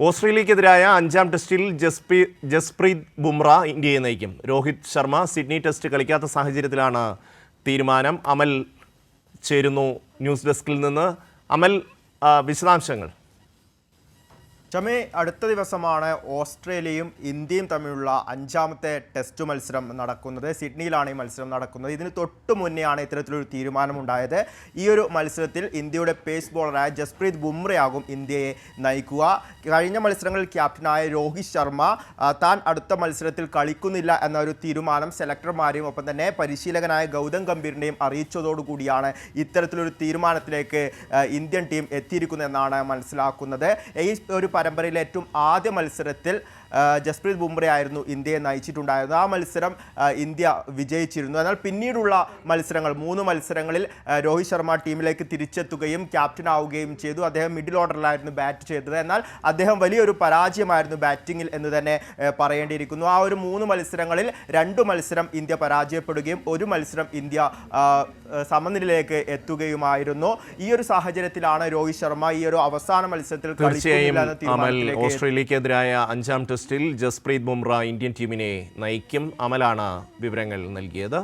ഓസ്ട്രേലിയക്കെതിരായ അഞ്ചാം ടെസ്റ്റിൽ ജസ്പി ജസ്പ്രീത് ബുംറ ഇന്ത്യയെ നയിക്കും. രോഹിത് ശർമ്മ സിഡ്നി ടെസ്റ്റ് കളിക്കാത്ത സാഹചര്യത്തിലാണ് തീരുമാനം. അമൽ ചേരുന്നു ന്യൂസ് ഡെസ്കിൽ നിന്ന്. അമൽ വിശദാംശങ്ങൾ. ഷമി അടുത്ത ദിവസമാണ് ഓസ്ട്രേലിയയും ഇന്ത്യയും തമ്മിലുള്ള അഞ്ചാമത്തെ ടെസ്റ്റ് മത്സരം നടക്കുന്നത്. സിഡ്നിയിലാണ് ഈ മത്സരം നടക്കുന്നത്. ഇതിന് തൊട്ട് മുന്നെയാണ് ഇത്തരത്തിലൊരു തീരുമാനമുണ്ടായത്. ഈ ഒരു മത്സരത്തിൽ ഇന്ത്യയുടെ പേസ് ബോളറായ ജസ്പ്രീത് ബുംറയാകും ഇന്ത്യയെ നയിക്കുക. കഴിഞ്ഞ മത്സരങ്ങളിൽ ക്യാപ്റ്റനായ രോഹിത് ശർമ്മ താൻ അടുത്ത മത്സരത്തിൽ കളിക്കുന്നില്ല എന്ന ഒരു തീരുമാനം സെലക്ടർമാരെയും ഒപ്പം തന്നെ പരിശീലകനായ ഗൗതം ഗംഭീറിനെയും അറിയിച്ചതോടുകൂടിയാണ് ഇത്തരത്തിലൊരു തീരുമാനത്തിലേക്ക് ഇന്ത്യൻ ടീം എത്തിയിരിക്കുന്നതെന്നാണ് മനസ്സിലാക്കുന്നത്. ഈ ഒരു പരമ്പരയിലെ ഏറ്റവും ആദ്യ മത്സരത്തിൽ ജസ്പ്രീത് ബുംറ ആയിരുന്നു ഇന്ത്യയെ നയിച്ചിട്ടുണ്ടായിരുന്നത്. ആ മത്സരം ഇന്ത്യ വിജയിച്ചിരുന്നു. എന്നാൽ പിന്നീടുള്ള മത്സരങ്ങൾ മൂന്ന് മത്സരങ്ങളിൽ രോഹിത് ശർമ്മ ടീമിലേക്ക് തിരിച്ചെത്തുകയും ക്യാപ്റ്റൻ ആവുകയും ചെയ്തു. അദ്ദേഹം മിഡിൽ ഓർഡറിലായിരുന്നു ബാറ്റ് ചെയ്തത്. എന്നാൽ അദ്ദേഹം വലിയൊരു പരാജയമായിരുന്നു ബാറ്റിങ്ങിൽ എന്ന് തന്നെ പറയേണ്ടിയിരിക്കുന്നു. ആ ഒരു മൂന്ന് മത്സരങ്ങളിൽ രണ്ട് മത്സരം ഇന്ത്യ പരാജയപ്പെടുകയും ഒരു മത്സരം ഇന്ത്യ സമനിലയിലേക്ക് എത്തുകയുമായിരുന്നു. ഈ ഒരു സാഹചര്യത്തിലാണ് രോഹിത് ശർമ്മ ഈ ഒരു അവസാന മത്സരത്തിൽ എന്ന അമൽ ഓസ്ട്രേലിയക്കെതിരായ അഞ്ചാം ടെസ്റ്റിൽ ജസ്പ്രീത് ബുംറ ഇന്ത്യൻ ടീമിനെ നയിക്കും. അമലാണ് വിവരങ്ങൾ നൽകിയത്.